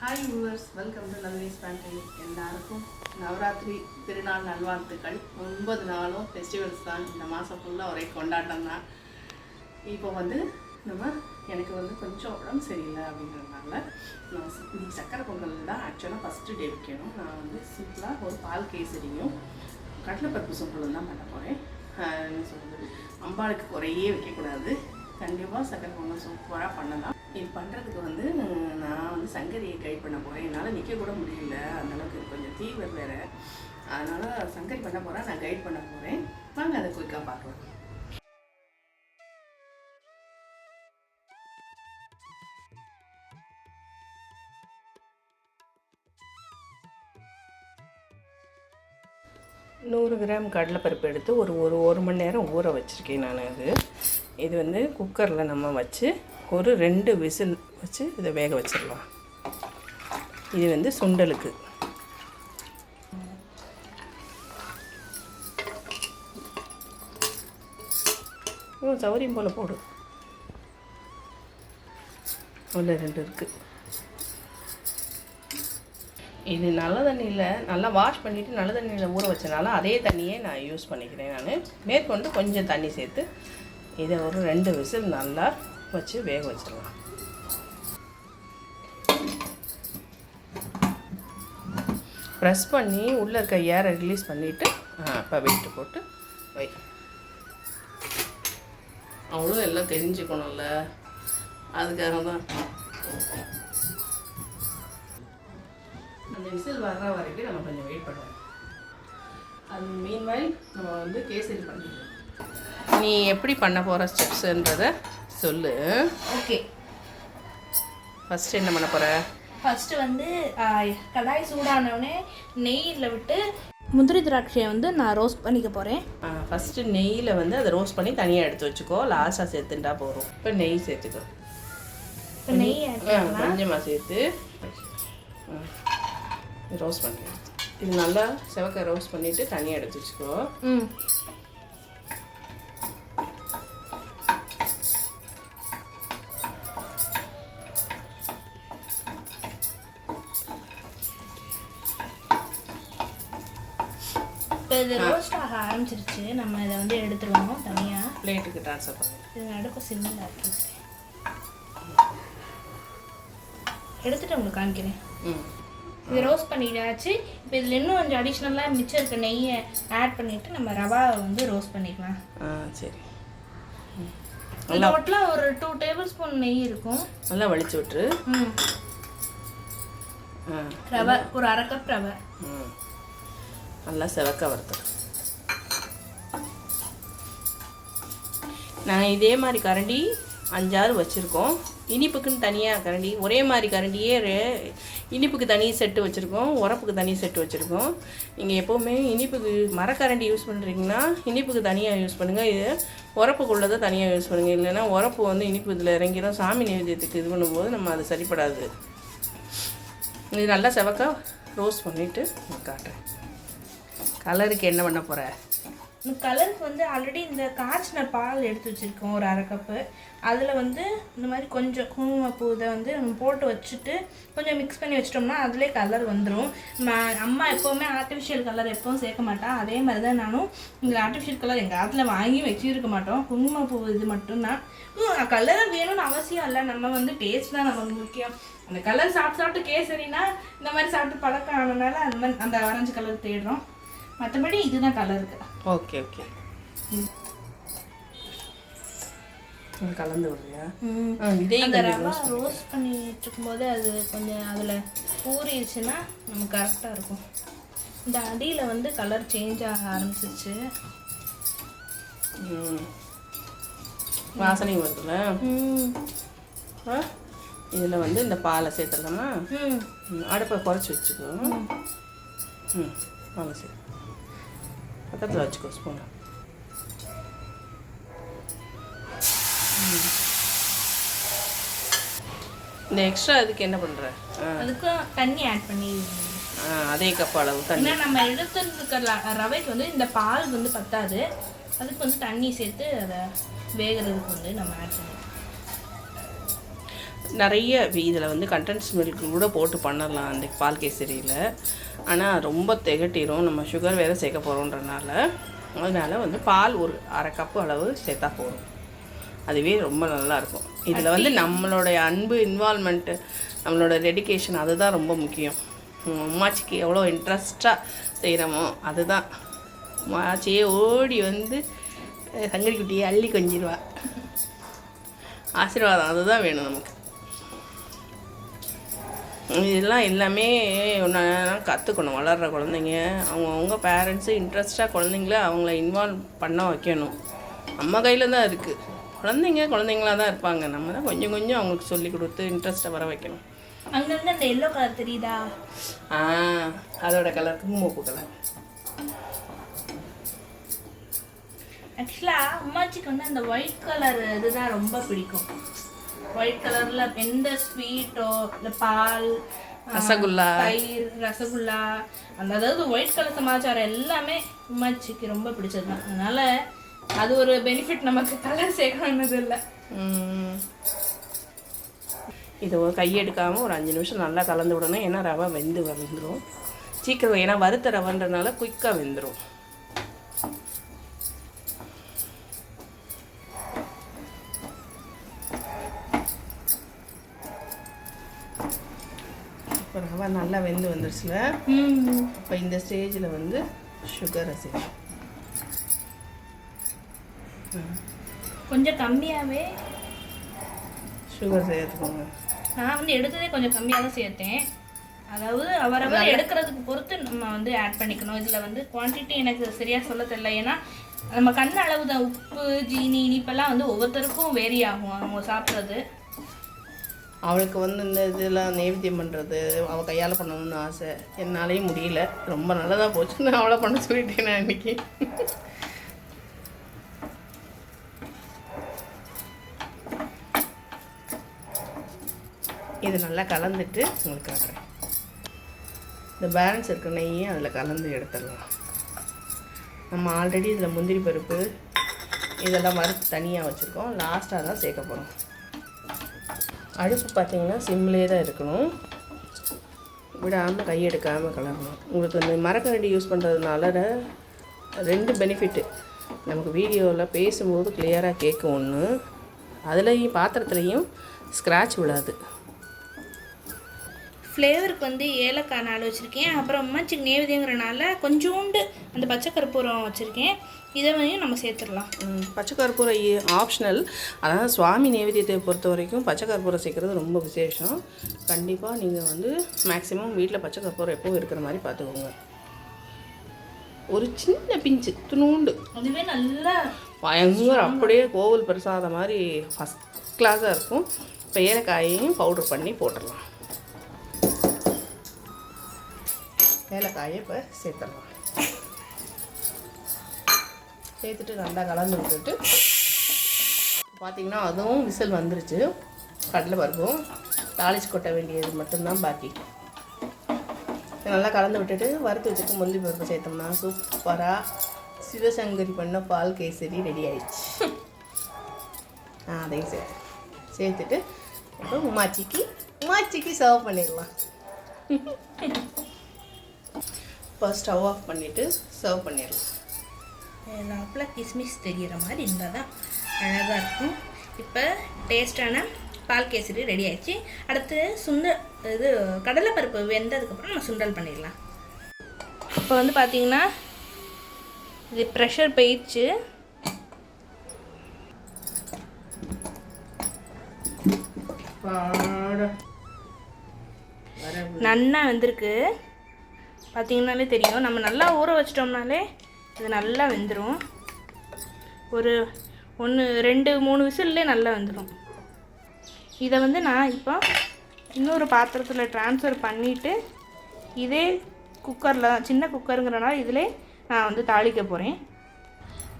Hi viewers welcome to Nandini's pantry எல்லாருக்கும் நவராத்திரி திருநாள் நல்வாழ்த்துக்கள். ஒன்பது நாளும் ஃபெஸ்டிவல்ஸ் தான். இந்த மாதம் ஃபுல்லாக ஒரே கொண்டாட்டம் தான். இப்போ வந்து நம்ம எனக்கு வந்து கொஞ்சம் உடம்பு சரியில்லை அப்படின்றதுனால நான் இன்னைக்கு சக்கரை பொங்கல் தான் ஆக்சுவலாக ஃபஸ்ட்டு டே வைக்கணும். நான் வந்து சிம்பிளாக ஒரு பால் கேசரியும் கடலைப்பருப்பு சுண்டலும் தான் பண்ண போகிறேன் என்ன சொல்கிறது அம்பாளுக்கு குறையே வைக்கக்கூடாது. கண்டிப்பாக சக்கரை பொங்கல் சூப்பராக பண்ணலாம். இது பண்ணுறதுக்கு வந்து வந்து சங்கரியை கைட் பண்ண போகிறேன் என்னால் நிற்க கூட முடியல. அந்த அளவுக்கு கொஞ்சம் தீவிர வேறு. அதனால் சங்கரி பண்ண போகிறேன் நான் கைட் பண்ண போகிறேன் வாங்க அதை குயிக்காக பார்க்கலாம். நூறு கிராம் கடலைப்பருப்பு எடுத்து ஒரு ஒரு ஒரு மணி நேரம் ஊற வச்சுருக்கேன் நான் அது. இது வந்து குக்கரில் நம்ம வச்சு ஒரு ரெண்டு விசில் வச்சு இதை வேக வச்சிடலாம். இது வந்து சுண்டலுக்கு. ஓ சௌரியம் போல் போடு. ஒன்று ரெண்டு இருக்குது இது நல்ல தண்ணியில் நல்லா வாஷ் பண்ணிவிட்டு நல்ல தண்ணியில் ஊற வச்சனால அதே தண்ணியே நான் யூஸ் பண்ணிக்கிறேன் நான். மேற்கொண்டு கொஞ்சம் தண்ணி சேர்த்து இதை ஒரு ரெண்டு விசில் நல்லா வச்சு வேக வச்சிடலாம். ப்ரெஸ் பண்ணி உள்ளே இருக்க ஏரை ரிலீஸ் பண்ணிவிட்டு இப்போ வெயிட்டு போட்டு வை. அவ்வளோ எல்லாம் தெரிஞ்சுக்கணும்ல. அதுக்காக தான் அந்த விசில் வர்ற வரைக்கும் நம்ம கொஞ்சம் வெயிட் பண்ணுவோம் அது மீன்வைல் நம்ம வந்து கேசரி பண்ணிடுவோம் நீ எப்படி பண்ண போகிற ஸ்டெப்ஸுன்றதை சொல்லு. ஓகே ஃபஸ்ட்டு என்ன பண்ண போகிற ஃபஸ்ட்டு வந்து கடாய் சூடானவுடனே நெய்யில் விட்டு முந்திரி திராட்சையை வந்து நான் ரோஸ்ட் பண்ணிக்க போகிறேன் ஃபஸ்ட்டு நெய்யில் வந்து அதை ரோஸ்ட் பண்ணி தனியாக எடுத்து வச்சுக்கோ. லாஸ்ட்டாக சேர்த்துட்டா போதும். இப்போ நெய் சேர்த்துக்கோ. இப்போ நெய் கொஞ்சமாக சேர்த்து ரோஸ்ட் பண்ணி இது நல்லா செவக்க ரோஸ்ட் பண்ணிவிட்டு தனியாக எடுத்து வச்சுக்கோ. ம். ஆரம்பிச்சிருச்சு நம்ம இதை வந்து எடுத்துருவோம் தனியாக பிளேட்டுக்கு ட்ரான்ஸ்ஃபர் பண்ணு. இது நடுக்க சிம்மில் ஆக்கி எடுத்துட்டு உங்களுக்கு காமிக்கிறேன். ம். இது ரோஸ்ட் பண்ணிட்டாச்சு. இப்போ இதில் இன்னும் கொஞ்சம் அடிஷ்னலாக மிச்சம் இருக்க நெய்யை ஆட் பண்ணிவிட்டு நம்ம ரவாவை வந்து ரோஸ்ட் பண்ணிக்கலாம். ஆ சரி. டோட்டலாக ஒரு டூ டேபிள் ஸ்பூன் நெய் இருக்கும். நல்லா வலிச்சு விட்டுரு. ம். ரவை ஒரு அரை கப் ரவை. ம். நல்லா செவக்க வறுத்து நாங்கள் இதே மாதிரி கரண்டி அஞ்சாறு வச்சுருக்கோம். இனிப்புக்குன்னு தனியாக கரண்டி ஒரே மாதிரி கரண்டியே இனிப்புக்கு தனி செட்டு வச்சுருக்கோம் உரப்புக்கு தனி செட்டு வச்சுருக்கோம். நீங்கள் எப்போவுமே இனிப்புக்கு மரக்கரண்டி யூஸ் பண்ணுறீங்கன்னா இனிப்புக்கு தனியாக யூஸ் பண்ணுங்கள் இது உரப்புக்குள்ளதை தனியாக யூஸ் பண்ணுங்கள் இல்லைன்னா உரப்பு வந்து இனிப்பு இதில் இறங்கிடும் சாமி நைவேத்தியத்துக்கு இது பண்ணும்போது நம்ம அது சரிப்படாது. இது நல்லா செவக்க ரோஸ்ட் பண்ணிவிட்டு காட்டுறேன். கலருக்கு என்ன பண்ண போகிற கலருக்கு வந்து ஆல்ரெடி இந்த காய்ச்சின பால் எடுத்து வச்சுருக்கோம் ஒரு அரை கப்பு அதில் வந்து இந்த மாதிரி கொஞ்சம் குங்குமப்பூ இதை வந்து நம்ம போட்டு வச்சுட்டு கொஞ்சம் மிக்ஸ் பண்ணி வச்சிட்டோம்னா அதிலே கலர் வந்துடும் அம்மா எப்போவுமே ஆர்டிஃபிஷியல் கலர் எப்பவும் சேர்க்க மாட்டான் அதே மாதிரி தான் நானும் இந்த ஆர்டிஃபிஷியல் கலர் எங்கள் ஆற்றுல வாங்கி வச்சிருக்க மாட்டோம். குங்குமப்பூ இது மட்டும்தான். கலரை வேணும்னு அவசியம் இல்லை. நம்ம வந்து டேஸ்ட் தான் நமக்கு முக்கியம். அந்த கலர் சாப்பிட்டு சாப்பிட்டு கேசரினா இந்த மாதிரி சாப்பிட்டு பழக்கம் ஆனதுனால அந்த மாதிரி அந்த ஆரஞ்சு கலர் தேடுறோம். மற்றபடி இதுதான் கலருக்கு ஓகே ஓகே கலந்து விடுறியா? ரோஸ்ட் பண்ணிட்டு இருக்கும்போது அது கொஞ்சம் அதில் ஊறிடுச்சுன்னா நமக்கு கரெக்டாக இருக்கும். இந்த அடியில் வந்து கலர் சேஞ்ச் ஆக ஆரம்பிச்சிருச்சு. ம். வாசனை ஆ? இதில் வந்து இந்த பாலை சேர்த்துடலாமா? அடுப்பை குறைச்சி வச்சுக்கோ. ம். பாலை சரி பக்கத்தில் வச்சுக்கோ ஸ்பூனை இந்த எக்ஸ்ட்ரா இதுக்கு என்ன பண்ணுற அதுக்கும் தண்ணி ஆட் பண்ணி. அதே கப் அளவு தண்ணி. ஏன்னா நம்ம எடுத்துருக்க ரவைக்கு வந்து இந்த பால் வந்து பத்தாது. அதுக்கு வந்து தண்ணி சேர்த்து அதை வேகிறதுக்கு வந்து நம்ம ஆட் பண்ணுவோம் நிறைய இதில் வந்து கண்டென்ஸ் மில்க் கூட போட்டு பண்ணலாம் அந்த பால் கேசரியில். ஆனால் ரொம்ப திகட்டிரும். நம்ம சுகர் வேறு சேர்க்க போகிறோன்றனால அதனால் வந்து பால் ஒரு அரை கப்பு அளவு சேர்த்தா போதும். அதுவே ரொம்ப நல்லாயிருக்கும் இதில் வந்து நம்மளுடைய அன்பு இன்வால்மெண்ட்டு நம்மளோட டெடிகேஷன் அதுதான் ரொம்ப முக்கியம். அம்மாச்சிக்கு எவ்வளோ இன்ட்ரெஸ்டாக செய்கிறோமோ அதுதான். அம்மாச்சியே ஓடி வந்து அஹ், சங்கடி குட்டியை அள்ளி கொஞ்சிடுவா. ஆசீர்வாதம் அதுதான் வேணும் நமக்கு. இதெல்லாம் எல்லாமே ஒன்று கற்றுக்கணும் வளர்கிற குழந்தைங்க. அவங்கவுங்க பேரண்ட்ஸு இன்ட்ரெஸ்டாக குழந்தைங்கள அவங்கள இன்வால்வ் பண்ண வைக்கணும். நம்ம கையில் தான் இருக்குது குழந்தைங்க குழந்தைங்களா தான் இருப்பாங்க. நம்ம தான் கொஞ்சம் கொஞ்சம் அவங்களுக்கு சொல்லி கொடுத்து இன்ட்ரெஸ்ட்டை வர வைக்கணும். அங்கங்க அந்த எல்லோ கலர் தெரியுதா? ஆ அதோட கலர் குங்குமப்பூ கலர் ஆக்சுவலாக அம்மாச்சிக்கு வந்து அந்த ஒயிட் கலர் இதுதான் ரொம்ப பிடிக்கும். ஒயிட் கலரில் எந்த ஸ்வீட்டோ இல்லை பால் ரசகுல்லா. தயிர் ரசகுல்லா அந்த அதாவது ஒயிட் கலர் சமாச்சாரம் எல்லாமே அம்மாச்சிக்கு ரொம்ப பிடிச்சது தான் அதனால அது ஒரு பெனிஃபிட் நமக்கு கலர் சேர்க்கணுன்னது இல்லை. இதை ஒரு கையெடுக்காமல் ஒரு அஞ்சு நிமிஷம் நல்லா கலந்து விடணும். ஏன்னா ரவை வெந்து வந்துடும் சீக்கிரம் ஏன்னா வறுத்த ரவைன்றனால குயிக்காக வெந்துடும் ரவை நல்லா வெந்து வந்துருச்சுல. இப்போ இந்த ஸ்டேஜில் வந்து சுகரை சேர்க்கணும் கொஞ்சம் கம்மியாகவே சுகர் சேர்த்துக்கோங்க. நான் வந்து எடுத்ததே கொஞ்சம் கம்மியாக தான் சேர்த்தேன். அதாவது அவரவர் எடுக்கிறதுக்கு பொறுத்து நம்ம வந்து ஆட் பண்ணிக்கணும். இதில் வந்து குவான்டிட்டி எனக்கு சரியாக சொல்ல தெரியல. ஏன்னா நம்ம கண் அளவு தான் உப்பு ஜீனி இனிப்பெல்லாம் வந்து ஒவ்வொருத்தருக்கும் வேரி ஆகும். அவங்க சாப்பிட்றது. அவளுக்கு வந்து இந்த இதெல்லாம் நைவேத்தியம் பண்ணுறது அவள் கையால் பண்ணணும்னு ஆசை. என்னாலேயும் முடியல. ரொம்ப நல்லதாக போச்சு நான் அவளை பண்ண சொல்லிட்டேன் நான் இன்னைக்கு. இது நல்லா கலந்துட்டு உங்களுக்கு காட்டுறேன். இந்த பேலன்ஸ் இருக்க நெய்யும் அதில் கலந்து எடுத்துடலாம். நம்ம ஆல்ரெடி இதில் முந்திரி பருப்பு இதெல்லாம் வறுத்து தனியாக வச்சுருக்கோம். லாஸ்ட்டாக தான் சேர்க்க போகிறோம் அடுப்பு பார்த்தீங்கன்னா சிம்லேயே தான் இருக்கணும். விடாமல் கையெடுக்காமல் கலரணும் உங்களுக்கு இந்த மரக்கரண்டி யூஸ் பண்ணுறதுனால ரெண்டு பெனிஃபிட்டு. நமக்கு வீடியோவில் பேசும்போது கிளியராக கேட்கும் ஒன்று அதுலேயும் பாத்திரத்துலேயும் ஸ்க்ராட்ச் விழாது. ஃப்ளேவருக்கு வந்து ஏலக்காய் நாலு வச்சுருக்கேன். அப்புறம் அம்மாச்சிக்கு நேவேதியங்கிறனால கொஞ்சோண்டு அந்த பச்சை கற்பூரம் வச்சுருக்கேன். இதை வந்து நம்ம சேர்த்துடலாம். பச்சை கற்பூரம் ஆப்ஷனல் அதாவது சுவாமி நைவேத்தியத்தை பொறுத்த வரைக்கும் பச்சை கற்பூரம் சேர்க்குறது ரொம்ப விசேஷம். கண்டிப்பாக நீங்கள் வந்து மேக்ஸிமம் வீட்டில் பச்சை கற்பூரம் எப்பவும் இருக்கிற மாதிரி பார்த்துக்கோங்க. ஒரு சின்ன பிஞ்சு துணூண்டு. அதுவே நல்லா பயங்கர அப்படியே கோவில் பிரசாதம் மாதிரி ஃபஸ்ட் கிளாஸாக இருக்கும். இப்போ ஏலக்காயையும் பவுடர் பண்ணி போட்டுடலாம். ஏலக்காயை இப்போ சேர்த்துடலாம். சேர்த்துட்டு நல்லா கலந்து விட்டுட்டு பார்த்தீங்கன்னா அதுவும் விசில் வந்துருச்சு. கடலை பருப்பும் தாளிச்சு கொட்ட வேண்டியது மட்டும்தான் பாக்கி. நல்லா கலந்து விட்டுட்டு வறுத்து வச்சுட்டு முந்தி பருப்பு சேர்த்தோம்னா சூப்பராக சிவசங்கரி பண்ண பால் கேசரி ரெடி ஆயிடுச்சு. ஆ அதையும் சேர்த்து சேர்த்துட்டு இப்போ உமாச்சிக்கு உமாச்சிக்கு சர்வ் பண்ணிடலாம். இப்போ ஸ்டவ் ஆஃப் பண்ணிவிட்டு சர்வ் பண்ணிடலாம். லாப்பில் கிஸ்மிஸ் தெரிகிற மாதிரி இருந்தால் தான் அழகாக இருக்கும். இப்போ டேஸ்டான பால் கேசரி ரெடி ஆயிடுச்சு. அடுத்து சுண்டல் இது கடலைப்பருப்பு வெந்ததுக்கப்புறம் நம்ம சுண்டல் பண்ணிடலாம். இப்போ வந்து பார்த்தீங்கன்னா இது ப்ரெஷர் போயிடுச்சு. நன்னா வெந்திருக்கு. பார்த்தீங்கன்னாலே தெரியும். நம்ம நல்லா ஊற வச்சிட்டோம்னாலே இது நல்லா வெந்துடும் ஒரு ஒன்று ரெண்டு மூணு விசில்லே நல்லா வெந்துடும் இதை வந்து நான் இப்போ இன்னொரு பாத்திரத்தில் ட்ரான்ஸ்ஃபர் பண்ணிவிட்டு இதே குக்கரில் சின்ன குக்கருங்கிறனால இதிலே நான் வந்து தாளிக்க போகிறேன்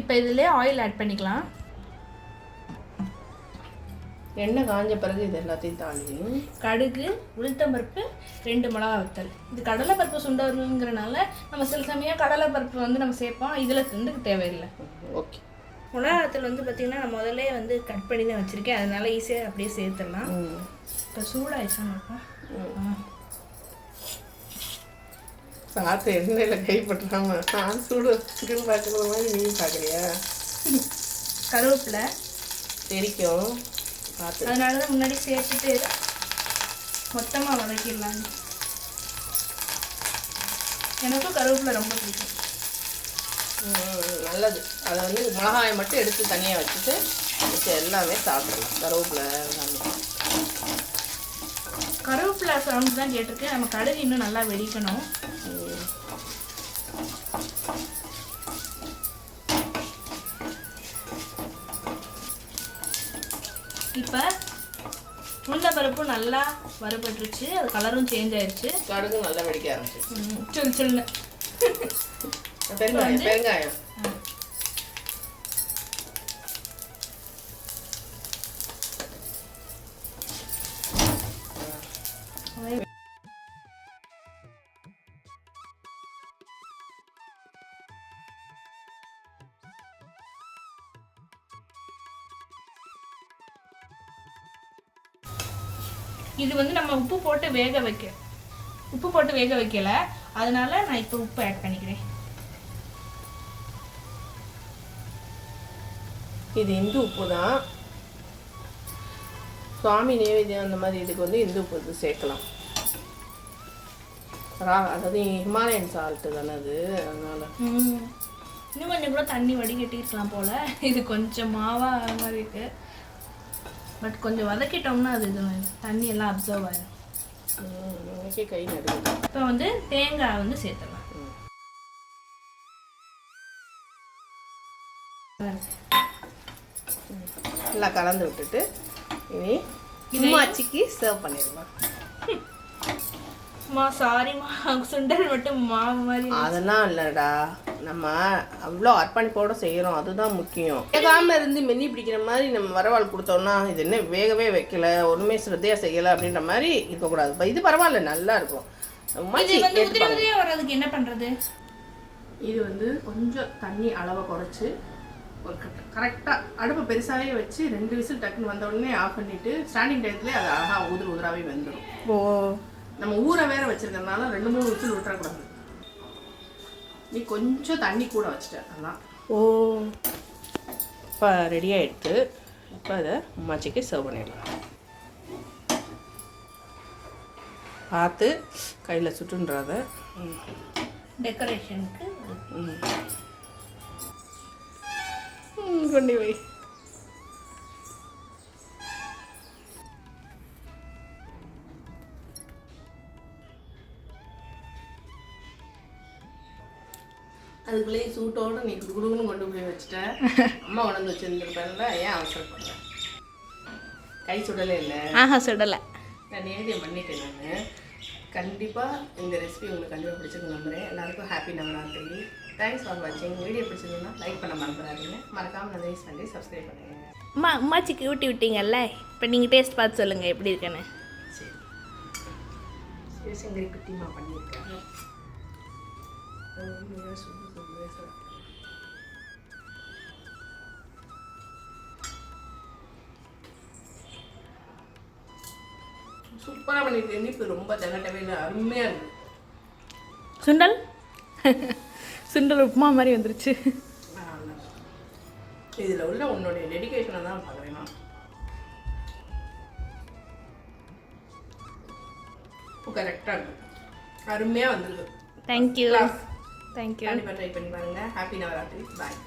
இப்போ இதிலே ஆயில் ஆட் பண்ணிக்கலாம். எண்ணெய் காஞ்ச பிறகு இது எல்லாத்தையும் தாண்டி கடுகு உளுத்தம்பருப்பு ரெண்டு மிளகா வத்தல். இது கடலைப்பருப்பு சுண்டலுங்கிறனால நம்ம சில சமயம் கடலைப்பருப்பு வந்து நம்ம சேர்ப்போம். இதில் வந்து தேவையில்லை. ஓகே. மிளகாத்தூள் வந்து பார்த்திங்கன்னா நான் முதல்ல வந்து கட் பண்ணி தான் வச்சுருக்கேன். அதனால ஈஸியாக அப்படியே சேர்த்துடலாம். இப்போ சூடாகிடுச்சா இருக்கும் பார்த்து எண்ணெயில் கைப்பற்றாம நான் சூடு சிக்கன் பார்க்குற மாதிரி நீ பார்க்குறியா? கருவேப்பிலை. தெரிக்கும். பார்த்து. அதனால தான் முன்னாடி சேர்த்துட்டு மொத்தமாக வதக்கிடலாம். எனக்கும் கருவேப்பிலை ரொம்ப பிடிக்கும். நல்லது. அதை வந்து மிளகாயை மட்டும் எடுத்து தனியாக வச்சுட்டு மிச்ச எல்லாமே சாப்பிடலாம். கருவேப்பிலை கருவேப்பிலை சவுண்ட் தான் கேட்டிருக்கேன். நம்ம கடுகு இன்னும் நல்லா வெடிக்கணும். இப்போ உளுந்தம்பருப்பு நல்லா வறுபட்டுருச்சு. அது கலரும் சேஞ்ச் ஆயிடுச்சு கடுகு நல்லா வெடிக்க சொல்லு சொல்லுங்க பெருங்காயம் பெருங்காயம். இது வந்து நம்ம உப்பு போட்டு வேக வைக்க. உப்பு போட்டு வேக வைக்கல. அதனால நான் இப்போ உப்பு ஆட் பண்ணிக்கிறேன். இது இந்து உப்பு தான். சுவாமி நைவேத்தியம் அந்த மாதிரி இதுக்கு வந்து இந்து உப்பு இது சேர்க்கலாம். ரா அதாவது ஹிமாலயன் சால்ட்டு தானே அது. அதனால. ம். இன்னும் கொஞ்சம் கூட தண்ணி வடிகட்டிருக்கலாம் போல. இது கொஞ்சம் மாவா மாதிரி இருக்கு. பட் கொஞ்சம் வதக்கிட்டோம்னா அது இது தண்ணி எல்லாம் அப்சர்வ் ஆயிடும் ம், எனக்கே கை நடுவுது இப்போ வந்து தேங்காய் வந்து சேர்த்துடலாம். நல்லா கலந்து விட்டுட்டு இனி இம்மாச்சிக்கு சர்வ் பண்ணிடலாம். மா சாரிம்மா சுண்டல் மட்டும் மாவு மாதிரி அதெல்லாம் இல்லைடா. நம்ம அவ்வளோ அர்ப்பணிப்போட செய்கிறோம் அதுதான் முக்கியம். வேகாம இருந்து மென்னி பிடிக்கிற மாதிரி நம்ம வரவாள் கொடுத்தோம்னா இது என்ன வேகவே வைக்கல ஒன்றுமே ஸ்ரத்தையாக செய்யலை அப்படின்ற மாதிரி இருக்கக்கூடாது. இது பரவாயில்ல நல்லா இருக்கும். வர்றதுக்கு என்ன பண்றது? இது வந்து கொஞ்சம் தண்ணி அளவை குறைச்சி ஒரு கரெக்டாக அடுப்பை பெருசாகவே வச்சு ரெண்டு விசில் டக்குன்னு வந்த உடனே ஆஃப் பண்ணிட்டு ஸ்டாண்டிங் டயத்துலேயே அது அழகாக உதிரி உதிராகவே வெந்துடும் ஓ. நம்ம ஊரை வேற வச்சிருக்கறனால ரெண்டு மூணு விசில் விட்டுறக்கூடாது நீ கொஞ்சம் தண்ணி கூட வச்சிட்ட அதான். ஓ இப்போ ரெடி ஆகிடுது இப்போ அதை உமாச்சிக்கு சர்வ் பண்ணிடலாம். பார்த்து கையில் சுட்டுன்றாத. ம். டெக்கரேஷனுக்கு ம். ம், கொண்டு வை அதுக்குள்ளேயே சூட்டோடு நீ குடுகுடுன்னு கொண்டு போய் வச்சுட்ட அம்மா உணர்ந்து வச்சுருந்துருப்பேன்ல ஏன் அவசரப்படுற கை சுடலே இல்லை? ஆஹா சுடலை. நான் நேரடியம் பண்ணிட்டேன் நான். கண்டிப்பாக இந்த ரெசிபி உங்களுக்கு கண்டிப்பாக பிடிச்சிருக்கு நம்புறேன். எல்லாருக்கும் ஹாப்பி நவராத்திரி. தேங்க்ஸ் ஃபார் வாட்சிங் வீடியோ பிடிச்சிருந்தா லைக் பண்ண மறந்துடாதீங்க. மறக்காமல் நதேஷ் பண்ணி சப்ஸ்கிரைப் பண்ணுங்க. அம்மா அம்மாச்சிக்கு ஊட்டி விட்டீங்கல்ல? இப்போ நீங்கள் டேஸ்ட் பார்த்து சொல்லுங்கள் எப்படி இருக்குன்னு. சரி. சிவசங்கரி குட்டிமா பண்ணியிருக்காங்க சுடு சுடு சாப்பிடு. சூப்பராக பண்ணிட்டு இனிப்பு ரொம்ப தகட்டவே இல்லை அருமையாக இருக்கு. சுண்டல்? சுண்டல் உப்புமா மாதிரி வந்துருச்சு. இதில் உள்ள உன்னுடைய டெடிகேஷனை தான் பார்க்குறேன் நான் கரெக்டாக இருக்கு. அருமையாக வந்திருக்கு. தேங்க்யூ. தேங்க்யூ கண்டிப்பாக ட்ரை பண்ணி பாருங்க. ஹாப்பி நவராத்திரி பாய்